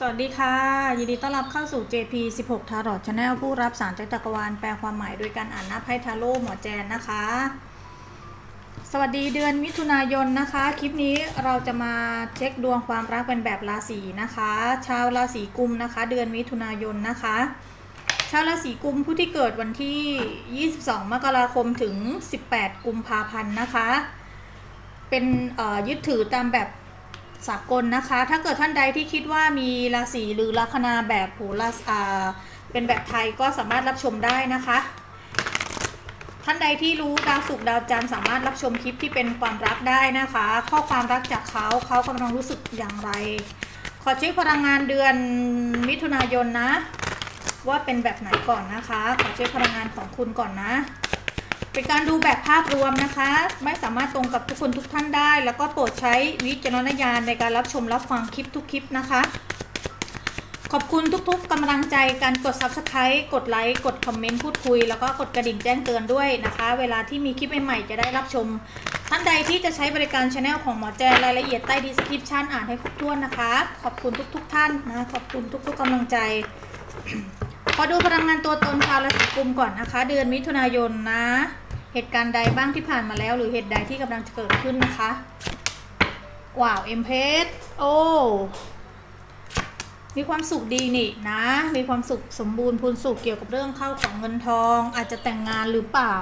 สวัสดีค่ะ ยินดีต้อนรับเข้าสู่ JP 16 Tarot Channel ผู้รับสารจากจักรวาลแปลความหมายโดยการอ่านหน้าไพ่ทาโร่หมอแจนนะคะ สวัสดีเดือนมิถุนายนนะคะ คลิปนี้เราจะมาเช็คดวงความรักเป็นแบบราศีนะคะ ชาวราศีกุมนะคะ เดือนมิถุนายนนะคะ ชาวราศีกุมผู้ที่เกิดวันที่ 22 มกราคมถึง 18 กุมภาพันธ์นะคะ เป็นยึดถือตามแบบ สากลนะคะ ถ้าเกิดท่านใดที่คิดว่ามีราศีหรือลัคนาแบบโหราศอ่าเป็นแบบไทยก็สามารถรับชมได้นะคะ ท่านใดที่รู้ดาวศุกร์ดาวจันทร์สามารถรับชมคลิปที่เป็นความรักได้นะคะ ข้อความรักจากเขาเขากำลังรู้สึกอย่างไร ขอเช็คพลังงานเดือนมิถุนายนนะ ว่าเป็นแบบไหนก่อนนะคะ ขอเช็คพลังงานของคุณก่อนนะ เป็นการดูแบบภาพรวมนะคะ ไม่สามารถตรงกับทุกคนทุกท่านได้ แล้วก็โปรดใช้วิจารณญาณในการรับชมรับฟังคลิปทุกคลิปนะคะ ขอบคุณทุกๆกำลังใจการกด subscribe กดไลค์กดคอมเมนต์พูดคุย แล้วก็กดกระดิ่งแจ้งเตือนด้วยนะคะ เวลาที่มีคลิปใหม่ๆจะได้รับชม ท่านใดที่จะใช้บริการช anel ของหมอแจนรายละเอียดใต้ดีสคริปชันอ่านให้ครบถ้วนนะคะ ขอบคุณทุก ๆ ท่านนะขอบคุณทุกๆกำลังใจขอดูพลังงานตัวตนชาวราศีกุมก่อนนะคะ เดือนมิถุนายนนะ เหตุการณ์ใดบ้างที่ผ่านมาแล้ว หรือเหตุใดที่กำลังจะเกิดขึ้นนะคะ ว้าวเอ็มเพสโอ้มีความสุขดีนี่นะ มีความสุขสมบูรณ์พูนสุขเกี่ยวกับเรื่องเข้าของเงินทอง อาจจะแต่งงานหรือเปล่า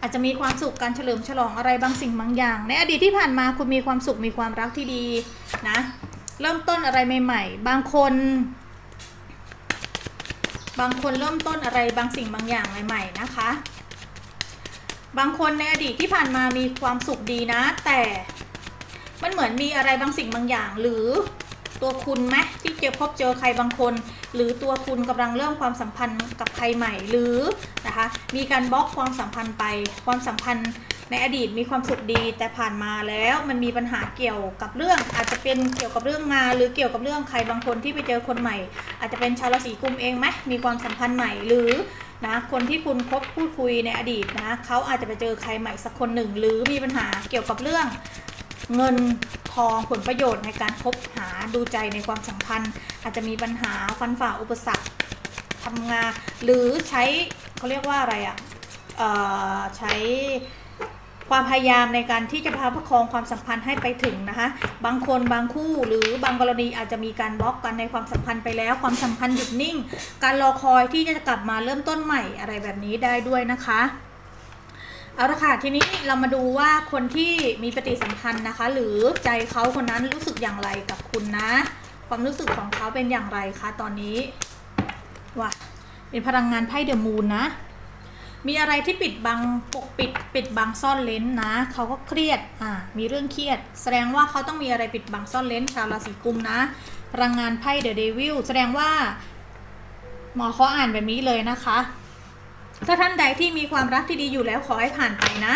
อาจจะมีความสุขการเฉลิมฉลองอะไรบางสิ่งบางอย่าง ในอดีตที่ผ่านมาคุณมีความสุขมีความรักที่ดีนะ เริ่มต้นอะไรใหม่ ๆ บางคน บางคนเริ่มต้นอะไรบางสิ่งบางอย่างใหม่ ๆ นะคะ บางคนในอดีตที่ผ่านมามีความสุขดีนะ แต่มันเหมือนมีอะไรบางสิ่งบางอย่าง หรือตัวคุณไหมที่เจอพบเจอใครบางคน หรือตัวคุณกำลังเริ่มความสัมพันธ์กับใครใหม่หรือนะคะมีการบล็อกความสัมพันธ์ไปความสัมพันธ์ในอดีตมีความสุขดีแต่ผ่านมาแล้วมันมีปัญหาเกี่ยวกับเรื่อง อาจจะเป็นเกี่ยวกับเรื่องงาน หรือเกี่ยวกับเรื่องใครบางคนที่ไปเจอคนใหม่ อาจจะเป็นชาวราศีกุมเองไหมมีความสัมพันธ์ใหม่หรือ นะคนที่คุณคบพูดคุยในอดีตนะเขาอาจจะไปเจอใครใหม่สักคนหนึ่ง หรือมีปัญหาเกี่ยวกับเรื่องเงินทองผลประโยชน์ในการคบหาดูใจในความสัมพันธ์ อาจจะมีปัญหาฟันฝ่าอุปสรรคทำงาน หรือใช้เขาเรียกว่าอะไรอะ่ะใช้ ความพยายามในการที่จะพาประคองความสัมพันธ์ให้ไปถึงนะคะ บางคนบางคู่หรือบางกรณีอาจจะมีการบล็อกกันในความสัมพันธ์ไปแล้ว ความสัมพันธ์หยุดนิ่ง การรอคอยที่จะกลับมาเริ่มต้นใหม่อะไรแบบนี้ได้ด้วยนะคะเอาละค่ะทีนี้เรามาดูว่าคนที่มีปฏิสัมพันธ์นะคะ หรือใจเขาคนนั้นรู้สึกอย่างไรกับคุณนะ ความรู้สึกของเขาเป็นอย่างไรคะตอนนี้ว่าเป็นพลังงานไพ่เดอะมูนนะ มีอะไรที่ปิดบังปกปิด ปิดบังซ่อนเลนนะเขาก็เครียดอ่ามีเรื่องเครียด แสดงว่าเขาต้องมีอะไรปิดบังซ่อนเลนชาวราศีกุมนะพลังงานไพ่เดอะเดวิลแสดงว่า หมอเขาอ่านแบบนี้เลยนะคะ ถ้าท่านใดที่มีความรักที่ดีอยู่แล้วขอให้ผ่านไปนะ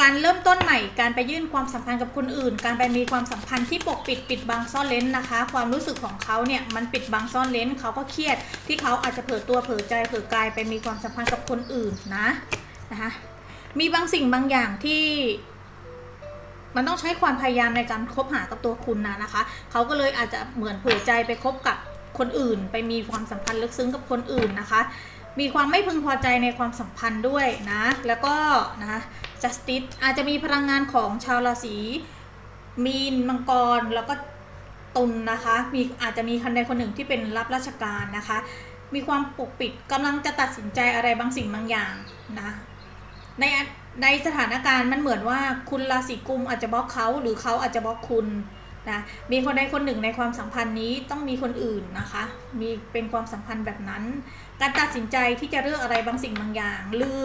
การเริ่มต้นใหม่ การไปยื่นความสัมพันธ์กับคนอื่น การไปมีความสัมพันธ์ที่ปกปิดปิดบังซ่อนเลนนะคะ ความรู้สึกของเขาเนี่ยมันปิดบังซ่อนเลนเขาก็เครียด ที่เขาอาจจะเผลอตัวเผลอใจเผลอกายไปมีความสัมพันธ์กับคนอื่นนะนะคะมีบางสิ่งบางอย่างที่มันต้องใช้ความพยายามในการคบหากับตัวคุณนะนะคะ เขาก็เลยอาจจะเหมือนเผลอใจไปคบกับคนอื่น ไปมีความสัมพันธ์ลึกซึ้งกับคนอื่นนะคะ มีความไม่พึงพอใจในความสัมพันธ์ด้วยนะ แล้วก็นะ justice อาจจะมีพลังงานของชาวราศีมีนมังกรแล้วก็ตุลนนะคะ มีอาจจะมีคนใดคนหนึ่งที่เป็นรับราชการนะคะ มีความปกปิดกำลังจะตัดสินใจอะไรบางสิ่งบางอย่างนะในในสถานการณ์มันเหมือนว่าคุณราศีกุมอาจจะบล็อกเขาหรือเขาอาจจะบล็อกคุณ นะมีคนใดคนหนึ่งในความสัมพันธ์นี้ต้องมีคนอื่นนะคะ มีเป็นความสัมพันธ์แบบนั้น การตัดสินใจที่จะเลือกอะไรบางสิ่งบางอย่าง หรือ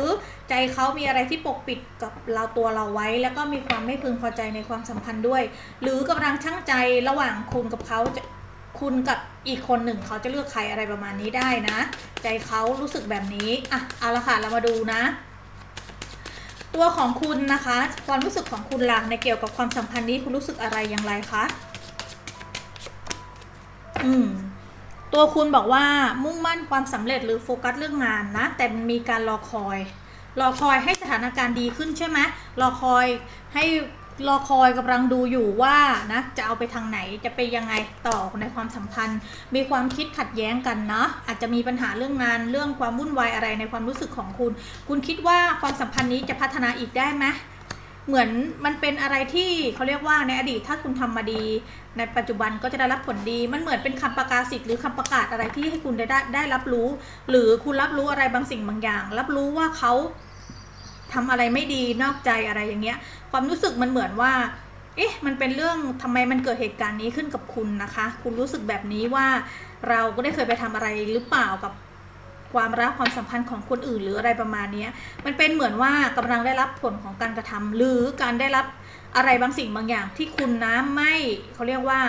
ใจเขามีอะไรที่ปกปิดกับเราตัวเราไว้ แล้วก็มีความไม่พึงพอใจในความสัมพันธ์ด้วย หรือกำลังชั่งใจระหว่างคุณกับเขาจะคุณกับอีกคนหนึ่งเขาจะเลือกใครอะไรประมาณนี้ได้นะ ใจเขารู้สึกแบบนี้อะเอาละค่ะเรามาดูนะ ตัวของคุณนะคะ ความรู้สึกของคุณหลังในเกี่ยวกับความสัมพันธ์นี้คุณรู้สึกอะไรอย่างไรคะ อืม ตัวคุณบอกว่ามุ่งมั่นความสำเร็จหรือโฟกัสเรื่องงานนะ แต่มีการรอคอย รอคอยให้สถานการณ์ดีขึ้นใช่ไหมรอคอยให้ รอคอยกำลังดูอยู่ว่านะจะเอาไปทางไหนจะไปยังไงต่อในความสัมพันธ์ มีความคิดขัดแย้งกันเนาะอาจจะมีปัญหาเรื่องงานเรื่องความวุ่นวายอะไรในความรู้สึกของคุณ คุณคิดว่าความสัมพันธ์นี้จะพัฒนาอีกได้ไหมเหมือนมันเป็นอะไรที่เขาเรียกว่าในอดีตถ้าคุณทำมาดี ในปัจจุบันก็จะได้รับผลดี มันเหมือนเป็นคำประกาศสิทธิ์หรือคำประกาศอะไรที่ให้คุณได้ได้ได้รับรู้ หรือคุณรับรู้อะไรบางสิ่งบางอย่าง รับรู้ว่าเขา ทำอะไรไม่ดีนอกใจอะไรอย่างเงี้ย ความรู้สึกมันเหมือนว่า เอ๊ะ มันเป็นเรื่องทำไมมันเกิดเหตุการณ์นี้ขึ้นกับคุณนะคะ คุณรู้สึกแบบนี้ว่าเราก็ได้เคยไปทำอะไรหรือเปล่ากับความรักความสัมพันธ์ของคนอื่นหรืออะไรประมาณนี้มันเป็นเหมือนว่ากำลังได้รับผลของการกระทำหรือการได้รับอะไรบางสิ่งบางอย่างที่คุณนะไม่เขาเรียกว่า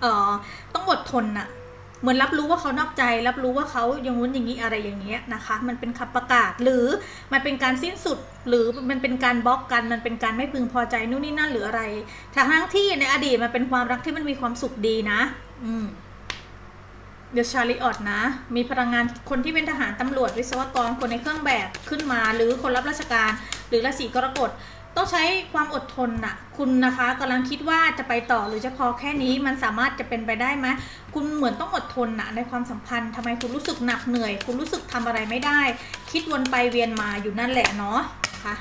เอ่อต้องอดทนน่ะ เหมือนรับรู้ว่าเขานอกใจ รับรู้ว่าเขาอย่างงู้นอย่างนี้อะไรอย่างเงี้ยนะคะ มันเป็นคำประกาศหรือมันเป็นการสิ้นสุด หรือมันเป็นการบล็อกกัน มันเป็นการไม่พึงพอใจนู่นนี่นั่นหรืออะไรทั้งที่ในอดีตมันเป็นความรักที่มันมีความสุขดีนะ อืมเดี๋ยวชาลีออดนะ มีพลังงานคนที่เป็นทหารตำรวจวิศวกรคนในเครื่องแบบขึ้นมา หรือคนรับราชการ หรือราศีกรกฎ ต้องใช้ความอดทนน่ะ คุณนะคะกำลังคิดว่าจะไปต่อหรือจะพอแค่นี้มันสามารถจะเป็นไปได้ไหมคุณเหมือนต้องอดทนน่ะในความสัมพันธ์ทำไมคุณรู้สึกหนักเหนื่อย คุณรู้สึกทำอะไรไม่ได้ คิดวนไปเวียนมาอยู่นั่นแหละเนาะค่ะ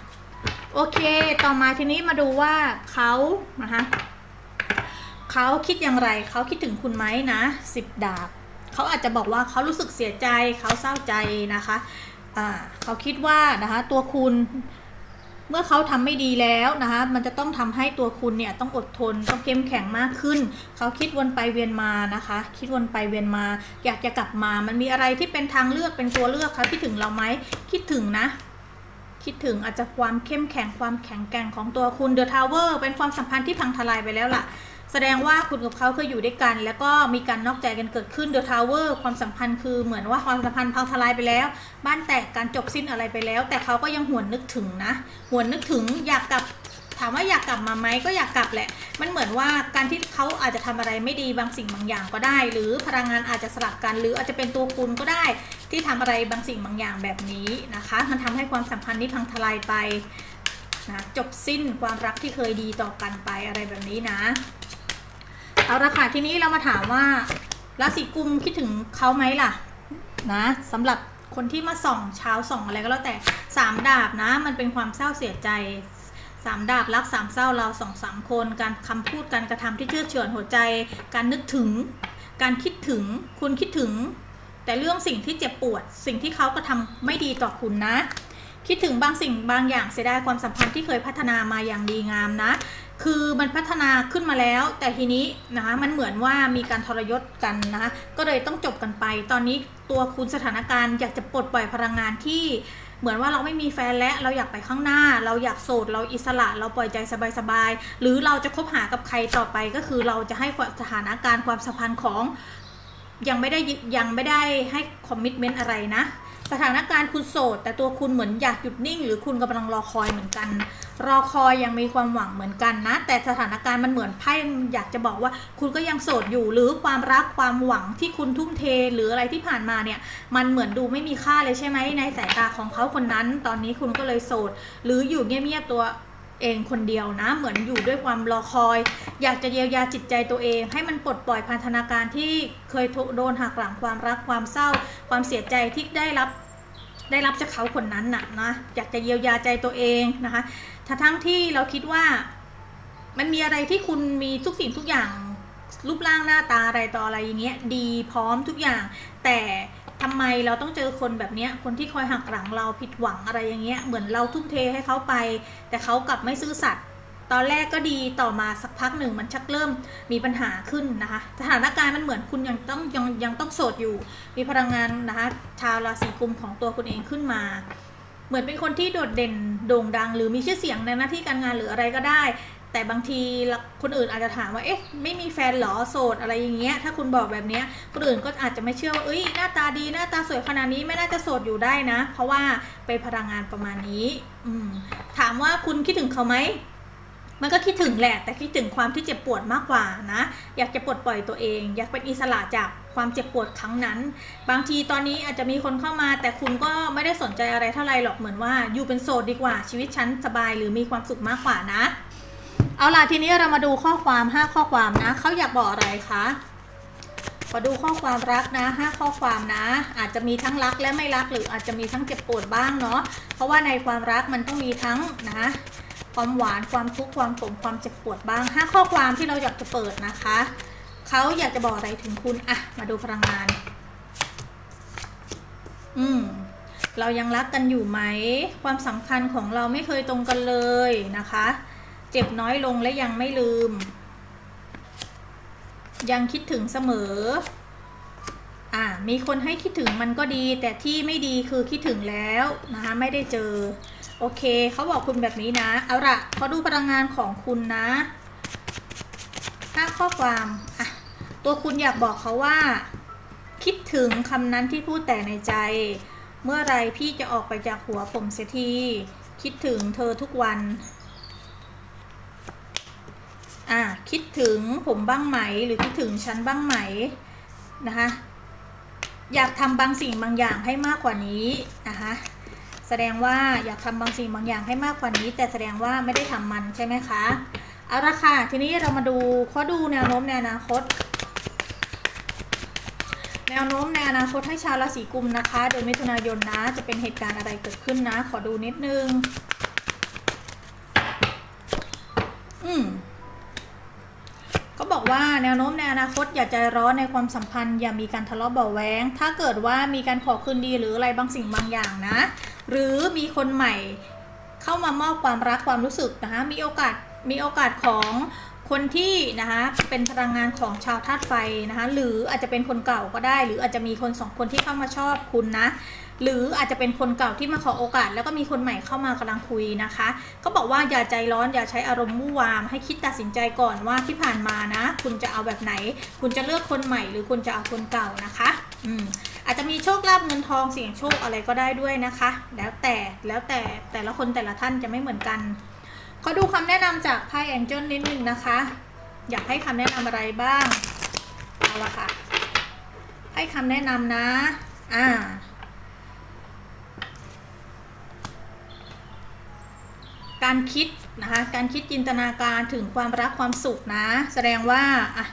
โอเค ต่อมาทีนี้มาดูว่าเขานะคะเขาคิดอย่างไรเขาคิดถึงคุณไหมนะสิบดาบเขาอาจจะบอกว่าเขารู้สึกเสียใจเขาเศร้าใจนะคะอ่าเขาคิดว่านะคะตัวคุณ เมื่อเขาทำไม่ดีแล้วนะคะมันจะต้องทำให้ตัวคุณเนี่ยต้องอดทนต้องเข้มแข็งมากขึ้น เขาคิดวนไปเวียนมานะคะ คิดวนไปเวียนมา อยากจะกลับมา มันมีอะไรที่เป็นทางเลือกเป็นตัวเลือกคะคิดถึงเราไหมคิดถึงนะคิดถึงอาจจะความเข้มแข็งความแข็งแกร่งของตัวคุณเดอะทาวเวอร์เป็นความสัมพันธ์ที่พังทลายไปแล้วล่ะ แสดงว่าคุณกับเขาเคยอยู่ด้วยกัน แล้วก็มีการนอกใจกันเกิดขึ้นเดอะทาวเวอร์ความสัมพันธ์คือเหมือนว่าความสัมพันธ์พังทลายไปแล้ว บ้านแตกการจบสิ้นอะไรไปแล้ว แต่เขาก็ยังหวนนึกถึงนะ หวนนึกถึงอยากกลับถามว่าอยากกลับมาไหมก็อยากกลับแหละ มันเหมือนว่าการที่เขาอาจจะทำอะไรไม่ดีบางสิ่งบางอย่างก็ได้ หรือพลังงานอาจจะสลับกัน หรืออาจจะเป็นตัวคุณก็ได้ ที่ทำอะไรบางสิ่งบางอย่างแบบนี้นะคะ มันทำให้ความสัมพันธ์นี้พังทลายไปนะจบสิ้นความรักที่เคยดีต่อกันไปอะไรแบบนี้นะ เอาละค่ะทีนี้เรามาถามว่าราศีกุมคิดถึงเขาไหมล่ะ นะสำหรับคนที่มาส่องเช้าส่องอะไรก็แล้วแต่สามดาบนะ มันเป็นความเศร้าเสียใจสามดาบรักสามเศร้าเราสองสามคน การคำพูดการกระทำที่เชื่อเฉือนหัวใจ การนึกถึง การคิดถึงคุณคิดถึง แต่เรื่องสิ่งที่เจ็บปวด สิ่งที่เขากระทำไม่ดีต่อคุณนะ คิดถึงบางสิ่งบางอย่างเสียดายความสัมพันธ์ที่เคยพัฒนามาอย่างดีงามนะ คือมันพัฒนาขึ้นมาแล้ว แต่ทีนี้นะคะมันเหมือนว่ามีการทรยศกันนะคะก็เลยต้องจบกันไป ตอนนี้ตัวคุณสถานการณ์อยากจะปลดปล่อยพลังงานที่เหมือนว่าเราไม่มีแฟนแล้วเราอยากไปข้างหน้า เราอยากโสดเราอิสระ เราปล่อยใจสบายๆ หรือเราจะคบหากับใครต่อไปก็คือเราจะให้สถานการณ์ความสัมพันธ์ของยังไม่ได้ยังไม่ได้ให้คอมมิชเมนต์อะไรนะ สถานการณ์คุณโสด แต่ตัวคุณเหมือนอยากหยุดนิ่ง หรือคุณกำลังรอคอยเหมือนกัน รอคอยยังมีความหวังเหมือนกันนะ แต่สถานการณ์มันเหมือนไพ่อยากจะบอกว่า คุณก็ยังโสดอยู่ หรือความรักความหวังที่คุณทุ่มเท หรืออะไรที่ผ่านมาเนี่ย มันเหมือนดูไม่มีค่าเลยใช่ไหมในสายตาของเขาคนนั้น ตอนนี้คุณก็เลยโสด หรืออยู่เงียบๆตัวเองคนเดียวนะ เหมือนอยู่ด้วยความรอคอย อยากจะเยียวยาจิตใจตัวเอง ให้มันปลดปล่อยพันธนาการที่เคยโดนหักหลังความรักความเศร้า ความเสียใจที่ได้รับ ได้รับจากเขาคนนั้นน่ะนะอยากจะเยียวยาใจตัวเองนะคะทั้งที่เราคิดว่ามันมีอะไรที่คุณมีทุกสิ่งทุกอย่างรูปร่างหน้าตาอะไรต่ออะไรอย่างเงี้ยดีพร้อมทุกอย่าง แต่ทำไมเราต้องเจอคนแบบเนี้ยคนที่คอยหักหลังเราผิดหวังอะไรอย่างเงี้ยเหมือนเราทุ่มเทให้เขาไป แต่เขากลับไม่ซื่อสัตย์ ตอนแรกก็ดีต่อมาสักพักหนึ่งมันชักเริ่มมีปัญหาขึ้นนะคะ สถานการณ์มันเหมือนคุณยังต้องยังยังต้องโสดอยู่ มีพลังงานนะคะชาวราศีกุมของตัวคุณเองขึ้นมา เหมือนเป็นคนที่โดดเด่นโด่งดัง หรือมีชื่อเสียงในหน้าที่การงานหรืออะไรก็ได้ แต่บางทีคนอื่นอาจจะถามว่าเอ๊ะไม่มีแฟนเหรอโสดอะไรอย่างเงี้ยถ้าคุณบอกแบบเนี้ยคนอื่นก็อาจจะไม่เชื่อว่าเอ้ยหน้าตาดีหน้าตาสวยขนาดนี้ไม่น่าจะโสดอยู่ได้นะ เพราะว่าเป็นพลังงานประมาณนี้ อืมถามว่าคุณคิดถึงเขาไหม มันก็คิดถึงแหละแต่คิดถึงความที่เจ็บปวดมากกว่านะ อยากจะปลดปล่อยตัวเอง อยากเป็นอิสระจากความเจ็บปวดครั้งนั้น บางทีตอนนี้อาจจะมีคนเข้ามา แต่คุณก็ไม่ได้สนใจอะไรเท่าไหร่หรอกเหมือนว่าอยู่เป็นโสดดีกว่า ชีวิตฉันสบายหรือมีความสุขมากกว่านะ เอาล่ะทีนี้เรามาดูข้อความ 5 ข้อความนะเขาอยากบอกอะไรคะมาดูข้อความรักนะ5ข้อความนะ อาจจะมีทั้งรักและไม่รักหรืออาจจะมีทั้งเจ็บปวดบ้างเนาะเพราะว่าในความรักมันต้องมีทั้งนะ ความหวานความทุกข์ความขมความเจ็บปวดบ้าง 5 ข้อความที่เราอยากจะเปิดนะคะเขาอยากจะบอกอะไรถึงคุณอะมาดูพลังงาน อืมเรายังรักกันอยู่ไหม ความสำคัญของเราไม่เคยตรงกันเลยนะคะ เจ็บน้อยลงและยังไม่ลืม ยังคิดถึงเสมอ อ่ามีคนให้คิดถึงมันก็ดี แต่ที่ไม่ดีคือคิดถึงแล้วนะคะ ไม่ได้เจอ โอเคเขาบอกคุณแบบนี้นะ เอาละเขาดูพลังงานของคุณนะห้าข้อความอะตัวคุณอยากบอกเขาว่า คิดถึงคำนั้นที่พูดแต่ในใจ เมื่อไรพี่จะออกไปจากหัวผมเสียทีคิดถึงเธอทุกวันอ่าคิดถึงผมบ้างไหม หรือคิดถึงฉันบ้างไหมนะคะอยากทำบางสิ่งบางอย่างให้มากกว่านี้นะคะ แสดงว่าอยากทำบางสิ่งบางอย่างให้มากกว่านี้ แต่แสดงว่าไม่ได้ทำมันใช่ไหมคะเอาละค่ะทีนี้เรามาดูข้อดูแนวโน้มในอนาคต แนวโน้มในอนาคตให้ชาวราศีกุมนะคะ เดือนมิถุนายนนะจะเป็นเหตุการณ์อะไรเกิดขึ้นนะ ขอดูนิดนึง อืมก็บอกว่าแนวโน้มในอนาคตอย่าใจร้อนในความสัมพันธ์อย่ามีการทะเลาะเบาแวงถ้าเกิดว่ามีการขอคืนดีหรืออะไรบางสิ่งบางอย่างนะ หรือมีคนใหม่เข้ามามอบความรักความรู้สึกนะคะมีโอกาสมีโอกาสของคนที่นะคะเป็นพลังงานของชาวธาตุไฟนะคะหรืออาจจะเป็นคนเก่าก็ได้ หรืออาจจะมีคนสองคนที่เข้ามาชอบคุณนะหรืออาจจะเป็นคนเก่าที่มาขอโอกาส แล้วก็มีคนใหม่เข้ามากำลังคุยนะคะก็บอกว่าอย่าใจร้อนอย่าใช้อารมณ์มู่วามให้คิดตัดสินใจก่อนว่าที่ผ่านมานะ คุณจะเอาแบบไหน คุณจะเลือกคนใหม่ หรือคุณจะเอาคนเก่านะคะ อืม อาจจะมีโชคลาภเงินทองเสี่ยงโชคอะไรก็ได้ด้วยนะคะ แล้วแต่แล้วแต่แต่ละคนแต่ละท่านจะไม่เหมือนกันขอดูคำแนะนำจากไพ่แองเจิลนิดนึงนะคะ อยากให้คำแนะนำอะไรบ้างเอาละค่ะ ให้คำแนะนำนะอ่าการคิดนะคะ การคิดจินตนาการถึงความรักความสุขนะ แสดงว่าอะ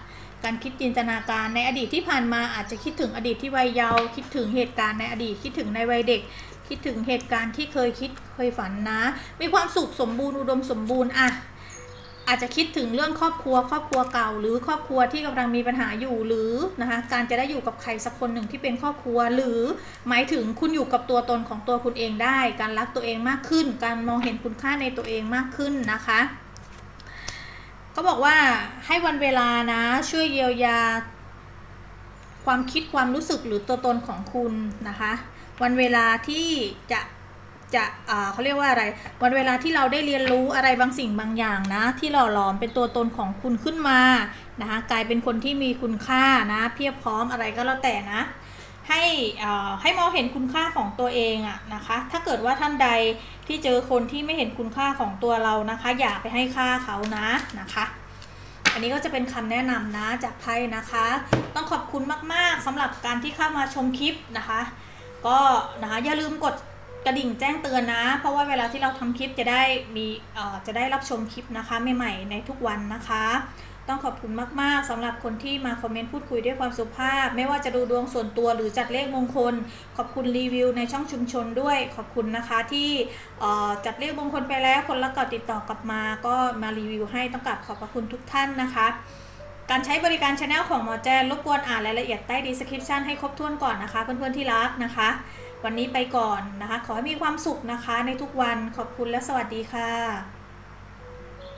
การคิดจินตนาการในอดีตที่ผ่านมาอาจจะคิดถึงอดีตที่วัยเยาว์คิดถึงเหตุการณ์ในอดีตคิดถึงในวัยเด็ก คิดถึงเหตุการณ์ที่เคยคิดเคยฝันนะ มีความสุขสมบูรณ์อุดมสมบูรณ์อะอาจจะคิดถึงเรื่องครอบครัว ครอบครัวเก่า หรือครอบครัวที่กำลังมีปัญหาอยู่หรือนะคะการจะได้อยู่กับใครสักคนหนึ่งที่เป็นครอบครัว หรือหมายถึงคุณอยู่กับตัวตนของตัวคุณเองได้ การรักตัวเองมากขึ้น การมองเห็นคุณค่าในตัวเองมากขึ้นนะคะ ก็บอกว่าให้วันเวลานะ ช่วยเยียวยา ความคิดความรู้สึกหรือตัวตนของคุณนะคะ วันเวลาที่จะจะเขาเรียกว่าอะไร วันเวลาที่เราได้เรียนรู้อะไรบางสิ่งบางอย่างนะ ที่หล่อหลอมเป็นตัวตนของคุณขึ้นมานะคะ กลายเป็นคนที่มีคุณค่านะ เพียบพร้อมอะไรก็แล้วแต่นะ ให้ให้มองเห็นคุณค่าของตัวเองอะนะคะ ถ้าเกิดว่าท่านใดที่เจอคนที่ไม่เห็นคุณค่าของตัวเรานะคะ อย่าไปให้ค่าเขานะนะคะ อันนี้ก็จะเป็นคำแนะนำนะจากไพ่นะคะ ต้องขอบคุณมากๆสำหรับการที่เข้ามาชมคลิปนะคะ ก็นะคะอย่าลืมกดกระดิ่งแจ้งเตือนนะ เพราะว่าเวลาที่เราทำคลิปจะได้มีจะได้รับชมคลิปนะคะใหม่ๆในทุกวันนะคะ ต้องขอบคุณมาก ๆสำหรับคนที่มาคอมเมนต์พูดคุยด้วยความสุภาพ ไม่ว่าจะดูดวงส่วนตัวหรือจัดเลขมงคล ขอบคุณรีวิวในช่องชุมชนด้วย ขอบคุณนะคะที่จัดเลขมงคลไปแล้วคนละก็ติดต่อกลับมา ก็มารีวิวให้ต้องกลับขอบพระคุณทุกท่านนะคะ การใช้บริการช anel ของหมอแจนรบกวนอ่านรายละเอียดใต้ดีสคริปชันให้ครบถ้วนก่อนนะคะ เพื่อนๆที่รักนะคะ วันนี้ไปก่อนนะคะ ขอให้มีความสุขนะคะ ในทุกวันขอบคุณและสวัสดีค่ะ